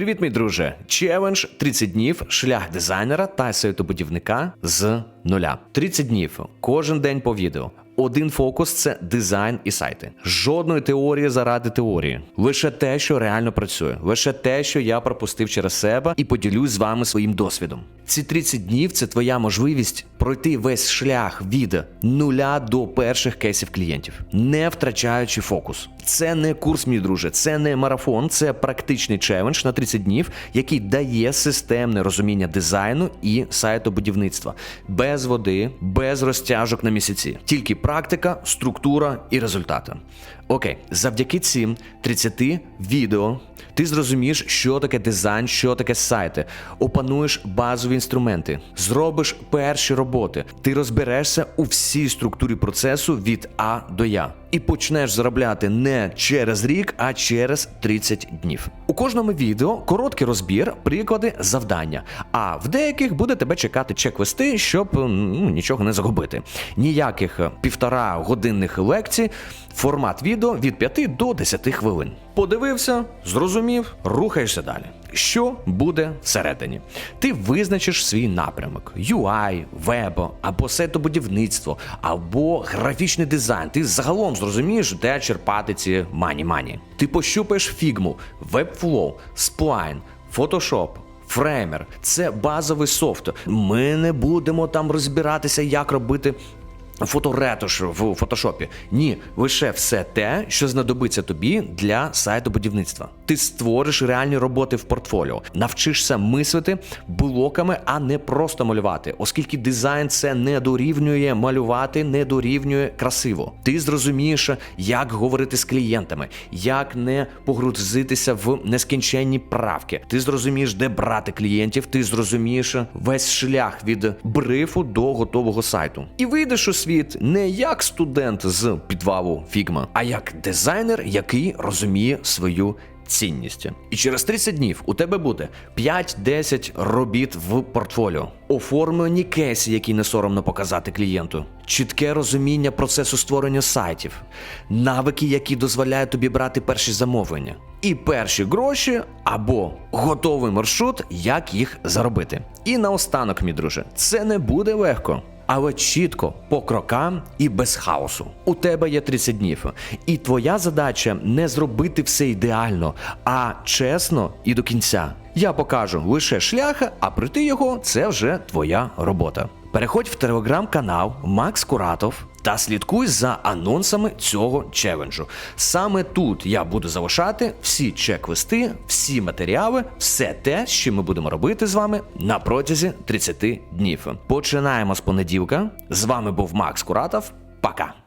Привіт, мій друже! Челендж 30 днів, шлях дизайнера та сайтобудівника з нуля. 30 днів, кожен день по відео. Один фокус це дизайн і сайти. Жодної теорії заради теорії. Лише те, що реально працює, лише те, що я пропустив через себе, і поділюсь з вами своїм досвідом. Ці 30 днів це твоя можливість пройти весь шлях від нуля до перших кейсів клієнтів, не втрачаючи фокус. Це не курс, мій друже, це не марафон, це практичний челендж на 30 днів, який дає системне розуміння дизайну і сайтобудівництва без води, без розтяжок на місяці. Тільки практика, структура і результати. Окей, завдяки цим 30 відео ти зрозумієш, що таке дизайн, що таке сайти, опануєш базові інструменти, зробиш перші роботи, ти розберешся у всій структурі процесу від А до Я. І почнеш заробляти не через рік, а через 30 днів. У кожному відео короткий розбір, приклади, завдання. А в деяких буде тебе чекати чек-листи, щоб ну, нічого не загубити. Ніяких е, півтора годинних лекцій, формат відео від 5 до 10 хвилин. Подивився, зрозумів, рухаєшся далі. Що буде всередині? Ти визначиш свій напрямок: UI, вебо, або сайтобудівництво, або графічний дизайн. Ти загалом зрозумієш, де черпати ці мані-мані. Ти пощупаєш фігму, Webflow, Spline, Photoshop, Фреймер це базовий софт. Ми не будемо там розбиратися, як робити фоторетуш в фотошопі. Ні, лише все те, що знадобиться тобі для сайтобудівництва. Ти створиш реальні роботи в портфоліо, навчишся мислити блоками, а не просто малювати, оскільки дизайн це не дорівнює малювати, не дорівнює красиво. Ти зрозумієш, як говорити з клієнтами, як не погрузитися в нескінченні правки. Ти зрозумієш, де брати клієнтів, ти зрозумієш весь шлях від брифу до готового сайту. І вийдеш у світ не як студент з підвалу Figma, а як дизайнер, який розуміє свою цінність. І через 30 днів у тебе буде 5-10 робіт в портфоліо, оформлені кейси, які не соромно показати клієнту, чітке розуміння процесу створення сайтів, навики, які дозволяють тобі брати перші замовлення, і перші гроші або готовий маршрут, як їх заробити. І наостанок, мій друже, це не буде легко але чітко, по крокам і без хаосу. У тебе є 30 днів, і твоя задача не зробити все ідеально, а чесно і до кінця. Я покажу лише шляха, а прийти його це вже твоя робота. Переходь в телеграм-канал Макс Куратов та слідкуй за анонсами цього челенджу. Саме тут я буду залишати всі чек-листи, всі матеріали, все те, що ми будемо робити з вами на протязі 30 днів. Починаємо з понеділка. З вами був Макс Куратов. Пока!